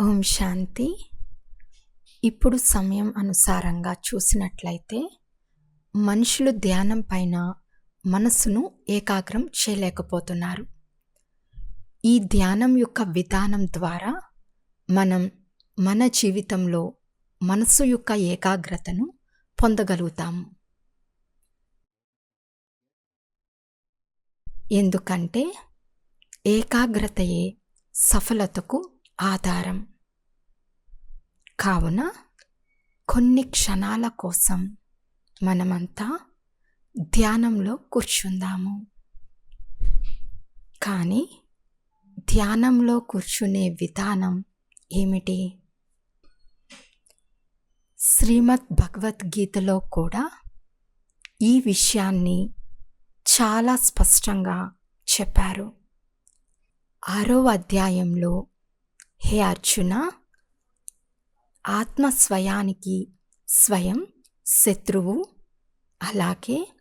ఓం శాంతి. ఇప్పుడు సమయం అనుసారంగా చూసినట్లయితే మనుషులు ధ్యానం పైన మనస్సును ఏకాగ్రం చేయలేకపోతున్నారు. ఈ ధ్యానం యొక్క విధానం ద్వారా మనం మన జీవితంలో మనస్సు యొక్క ఏకాగ్రతను పొందగలుగుతాము. ఎందుకంటే ఏకాగ్రతయే సఫలతకు ఆధారం. కావున కొన్ని క్షణాల కోసం మనమంతా ధ్యానంలో కూర్చుందాము. కానీ ధ్యానంలో కూర్చునే విధానం ఏమిటి? శ్రీమద్ భగవద్గీతలో కూడా ఈ విషయాన్ని చాలా స్పష్టంగా చెప్పారు. ఆరో అధ్యాయంలో హే అర్జున ఆత్మ స్వయానికి స్వయం శత్రువు అలాగే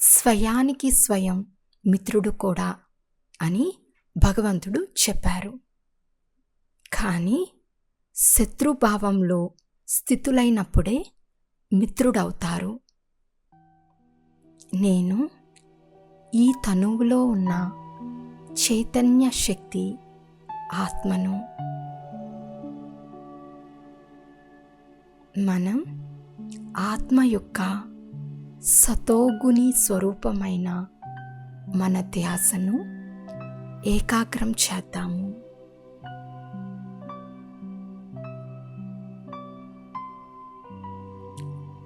స్వయానికి స్వయం మిత్రుడు కూడా అని భగవంతుడు చెప్పారు. కానీ శత్రుభావంలో స్థితులైనప్పుడే మిత్రుడవుతారు. నేను ఈ తనువులో ఉన్న చైతన్య శక్తి ఆత్మను మనం ఆత్మ యొక్క సతోగుణి స్వరూపమైన మన ధ్యాసను ఏకాగ్రం చేద్దాము.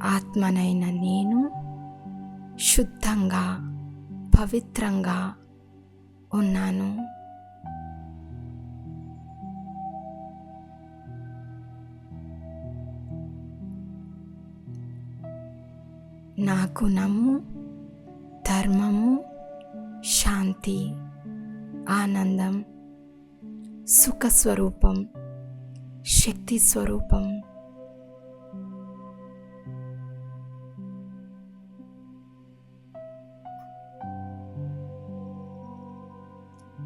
ఆత్మనైన నేను శుద్ధంగా పవిత్రంగా ఉన్నాను. నా గుణము ధర్మము శాంతి ఆనందం సుఖ స్వరూపం శక్తి స్వరూపం.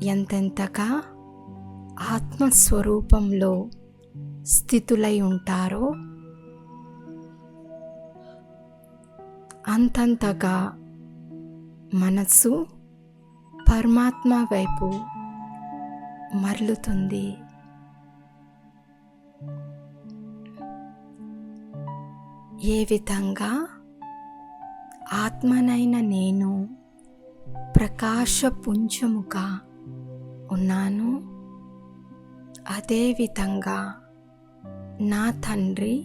ఎంతెంతగా ఆత్మస్వరూపంలో స్థితులై ఉంటారో అంతంతగా మనస్సు పరమాత్మ వైపు మరలుతుంది. ఏ విధంగా ఆత్మనైన నేను ప్రకాశపుంజముగా ఉన్నాను అదేవిధంగా నా తండ్రి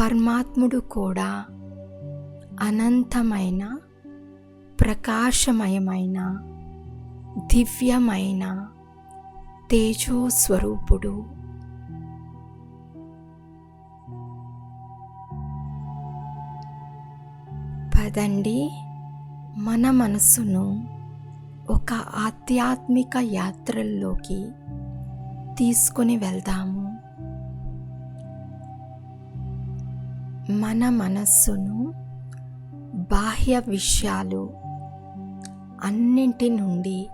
పరమాత్ముడు కూడా అనంతమైన ప్రకాశమయమైన దివ్యమైన తేజోస్వరూపుడు. పదండి మన మనసును ఒక ఆధ్యాత్మిక యాత్రల్లోకి తీసుకుని వెళ్దాము. మన మనస్సును బాహ్య విషయాలు అన్నింటి నుండి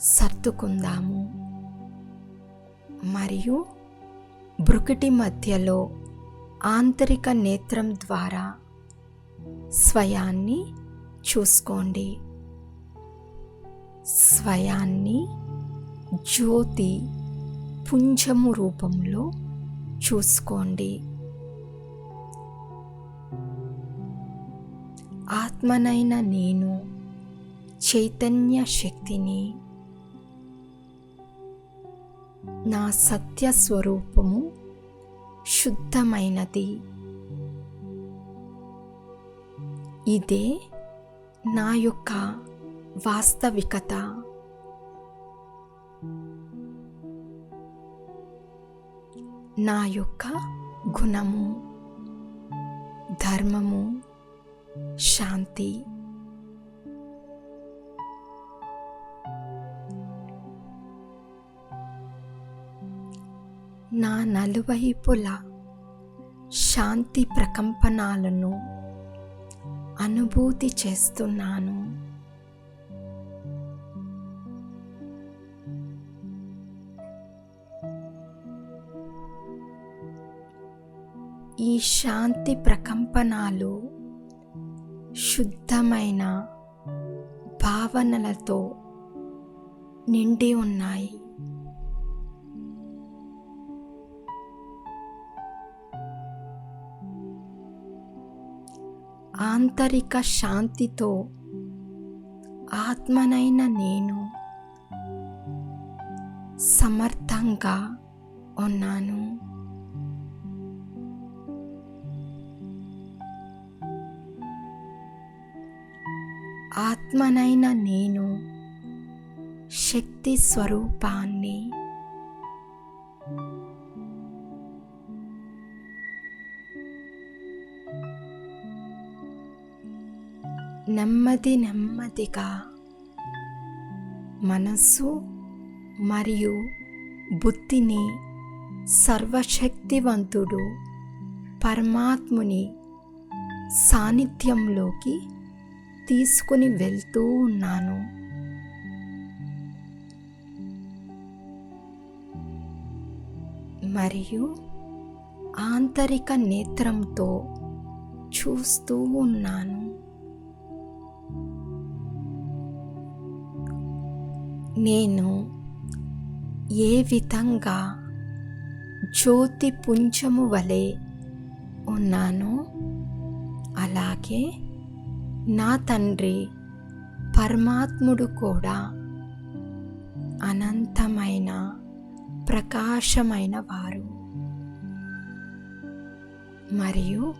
సర్దుకుందాము. మరియు బ్రుకిటి మధ్యలో ఆంతరిక నేత్రం ద్వారా స్వయాన్ని చూసుకోండి. స్వయాన్ని జ్యోతి పుంజము రూపంలో చూసుకోండి. ఆత్మనైన నేను చైతన్య శక్తిని నా సత్య స్వరూపము శుద్ధమైనది. ఇదే నా యొక్క వాస్తవికత. నా యొక్క గుణము ధర్మము శాంతి. నా నలువైపుల శాంతి ప్రకంపనాలను అనుభూతి చేస్తున్నాను. ఈ శాంతి ప్రకంపనాలు శుద్ధమైన భావనలతో నిండి ఉన్నాయి. ఆంతరిక శాంతితో ఆత్మనైన నేను సమర్థంగా ఉన్నాను. ఆత్మనైన నేను శక్తి స్వరూపాన్ని. నెమ్మది నెమ్మదిగా మనస్సు మరియు బుద్ధిని సర్వశక్తివంతుడు పరమాత్ముని సాన్నిధ్యంలోకి తీసుకుని వెళ్తూ ఉన్నాను. మరియు ఆంతరిక నేత్రంతో చూస్తూ ఉన్నాను. నేను ఏ విధంగా జ్యోతి పుంజము వలె ఉన్నానో అలాగే నా తండ్రి పరమాత్ముడు కూడా అనంతమైన ప్రకాశమైన వారు. మరియు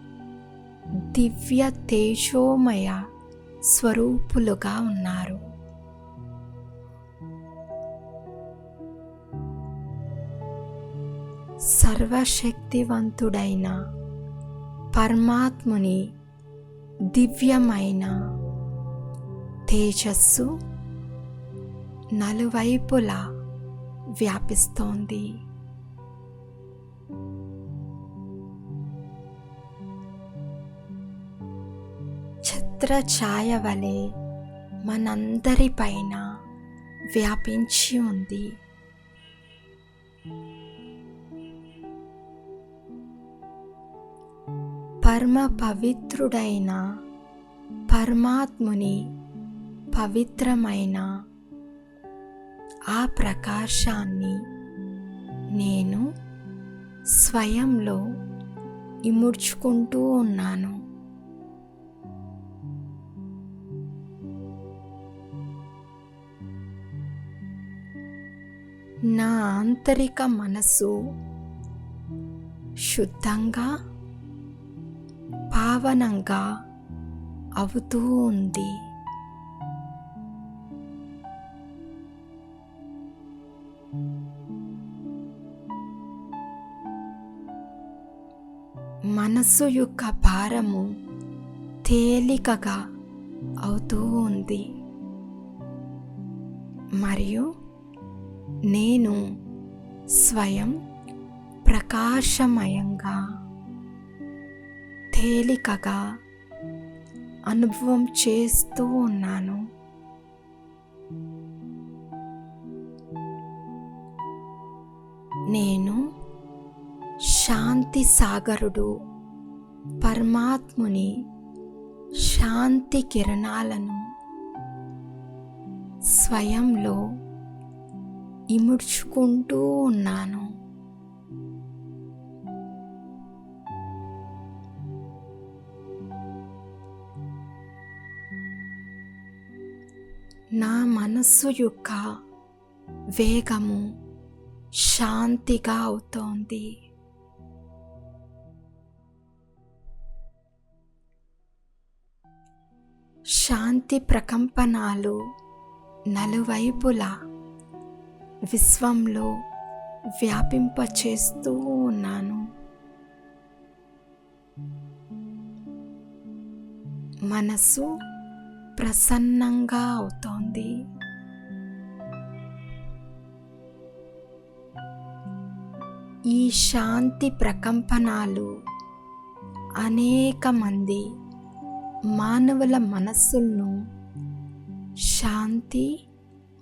దివ్య తేజోమయ స్వరూపులుగా ఉన్నారు. సర్వశక్తివంతుడైన పరమాత్ముని దివ్యమైన తేజస్సు నలువైపులా వ్యాపిస్తోంది. ఛత్రఛాయ వలె మనందరిపైన వ్యాపించి ఉంది. పరమ పవిత్రుడైన పరమాత్ముని పవిత్రమైన ఆ ప్రకాశాన్ని నేను స్వయంలో ఇముడ్చుకుంటూ ఉన్నాను. నా ఆంతరిక మనసు శుద్ధంగా పావనంగా అవుతూ ఉంది. మనస్సు యొక్క భారము తేలికగా అవుతూ ఉంది. మరియు నేను స్వయం ప్రకాశమయంగా తేలికగా అనుభవం చేస్తూ ఉన్నాను. నేను శాంతి సాగరుడు పరమాత్ముని శాంతి కిరణాలను స్వయంలో ఇముడ్చుకుంటూ ఉన్నాను. నా మనస్సు యొక్క వేగము శాంతిగా అవుతోంది. శాంతి ప్రకంపనాలు నలువైపులా విశ్వంలో వ్యాపింపచేస్తూ ఉన్నాను. మనసు ప్రసన్నంగా అవుతోంది. ఈ శాంతి ప్రకంపనాలు అనేక మంది మానవుల మనస్సులను శాంతి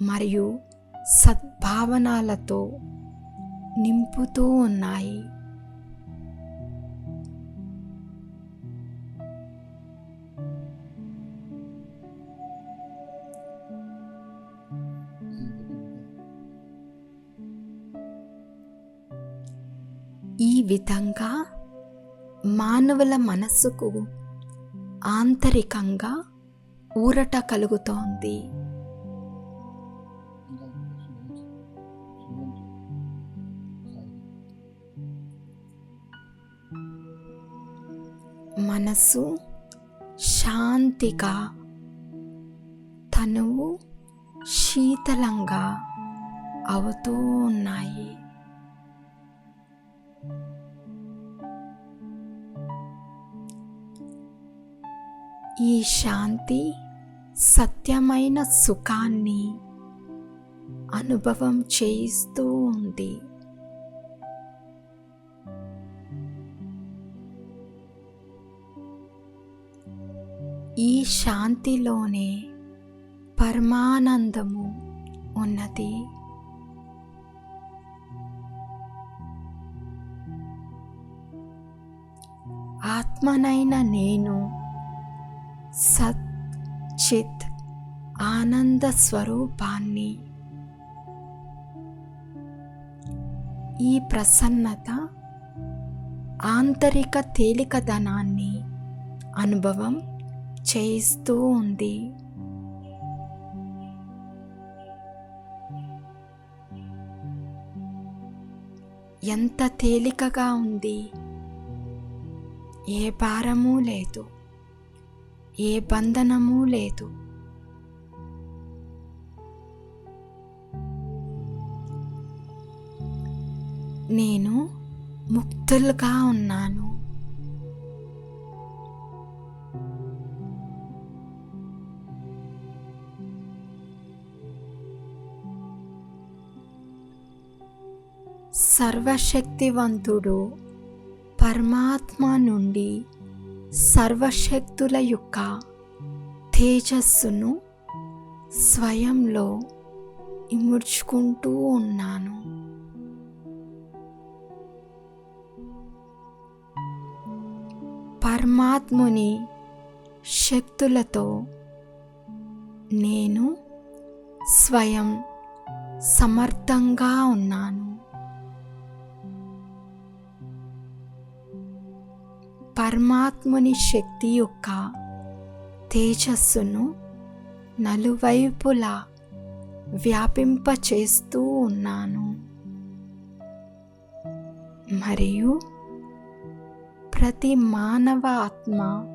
మరియు సద్భావనాలతో నింపుతూ ఉన్నాయి. విధంగా మానవుల మనస్సుకు ఆంతరికంగా ఊరట కలుగుతోంది. మనసు శాంతిగా తనువు శీతలంగా అవుతూ ఉన్నాయి. ఈ శాంతి సత్యమైన సుఖాన్ని అనుభవం చేయిస్తూ ఉంది. ఈ శాంతిలోనే పరమానందము ఉన్నది. ఆత్మనైన నేను సత్ చిత్ ఆనంద స్వరూపాన్ని. ఈ ప్రసన్నత ఆంతరిక తేలికదనాన్ని అనుభవం చేయిస్తూ ఉంది. ఎంత తేలికగా ఉంది? ఏ భారము లేదు. ఏ బంధనము లేదు. నేను ముక్తులుగా ఉన్నాను. సర్వశక్తివంతుడు పరమాత్మ నుండి సర్వశక్తుల యొక్క తేజస్సును స్వయంలో ఇముడ్చుకుంటూ ఉన్నాను. పరమాత్ముని శక్తులతో నేను స్వయం సమర్థంగా ఉన్నాను. పరమాత్ముని శక్తి యొక్క తేజస్సును నలువైపులా వ్యాపింపచేస్తూ ఉన్నాను. మరియు ప్రతి మానవ ఆత్మ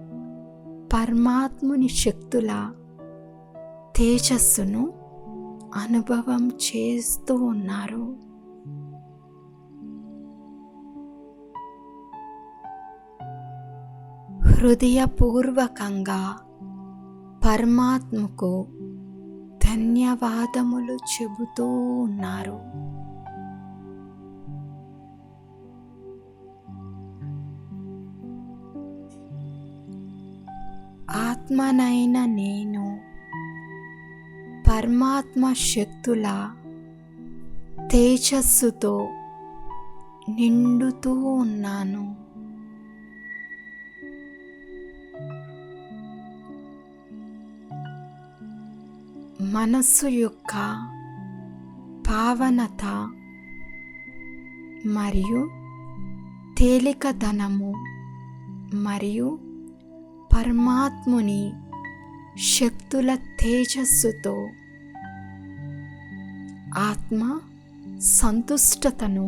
పరమాత్ముని శక్తుల తేజస్సును అనుభవం చేస్తూ ఉన్నారు. హృదయపూర్వకంగా పరమాత్మకు ధన్యవాదములు చెబుతూ ఉన్నారు. ఆత్మనైన నేను పరమాత్మ శక్తుల తేజస్సుతో నిండుతూ ఉన్నాను. మనస్సు యొక్క పావనత మరియు తేలికదనము మరియు పరమాత్ముని శక్తుల తేజస్సుతో ఆత్మ సంతుష్టతను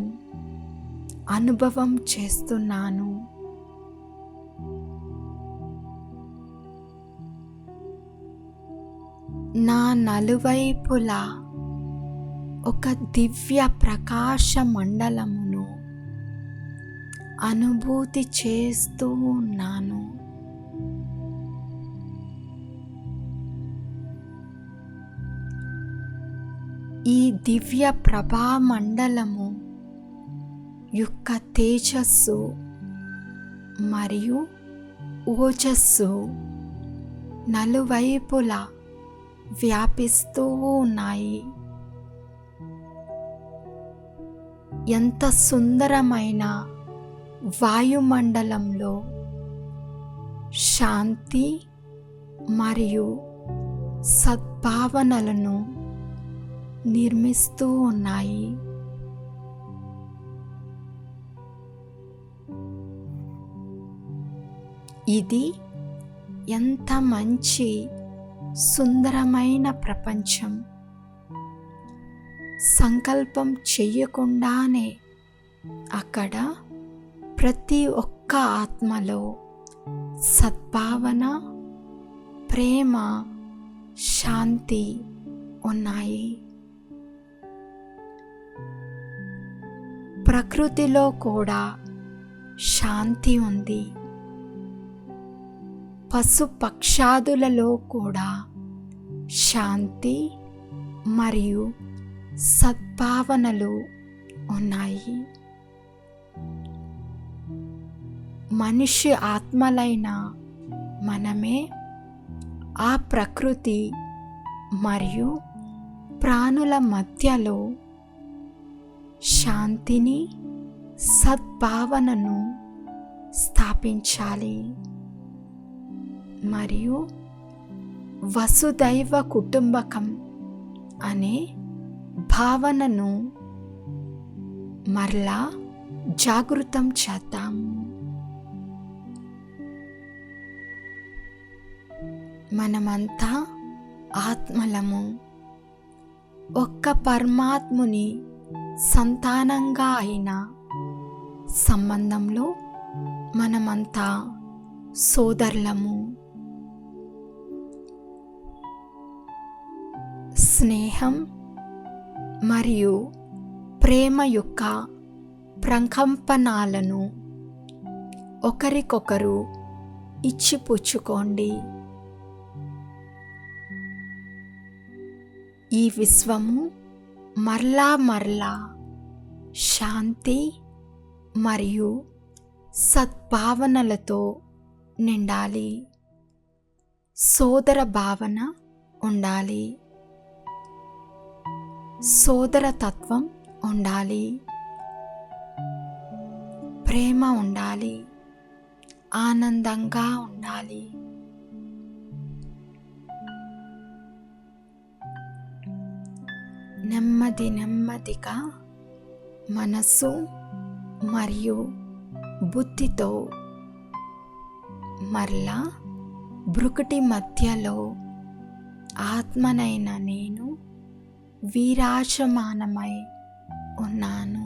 అనుభవం చేస్తున్నాను. నా నలువైపులా ఒక దివ్య ప్రకాశ మండలమును అనుభూతి చేస్తూ ఉన్నాను. ఈ దివ్య ప్రభా మండలము యొక్క తేజస్సు మరియు ఓజస్సు నలువైపులా వ్యాపిస్తూ ఉన్నాయి. ఎంత సుందరమైన వాయుమండలంలో శాంతి మరియు సద్భావనలను నిర్మిస్తూ ఉన్నాయి. ఇది ఎంత మంచి సుందరమైన ప్రపంచం. సంకల్పం చెయ్యకుండానే అక్కడ ప్రతి ఒక్క ఆత్మలో సద్భావన ప్రేమ శాంతి ఉన్నాయి. ప్రకృతిలో కూడా శాంతి ఉంది. పశుపక్షాదులలో కూడా శాంతి మరియు సద్భావనలు ఉన్నాయి. మనిషి ఆత్మలైన మనమే ఆ ప్రకృతి మరియు ప్రాణుల మధ్యలో శాంతిని సద్భావనను స్థాపించాలి. మరియు వసుదైవ కుటుంబకం అనే భావనను మరలా జాగృతం చేద్దాము మనమంతా ఆత్మలము. ఒక్క పరమాత్ముని సంతానంగా అయిన సంబంధంలో మనమంతా సోదరులము. స్నేహం మరియు ప్రేమ యొక్క ప్రకంపనాలను ఒకరికొకరు ఇచ్చిపుచ్చుకోండి. ఈ విశ్వము మరలా మరలా శాంతి మరియు సద్భావనలతో నిండాలి. సోదర భావన ఉండాలి. సోదరతత్వం ఉండాలి. ప్రేమ ఉండాలి. ఆనందంగా ఉండాలి. నెమ్మది నెమ్మదిగా మనస్సు మరియు బుద్ధితో మరలా బ్రుకుటి మధ్యలో ఆత్మనైన నేను వీరాజమానమై ఉన్నాను.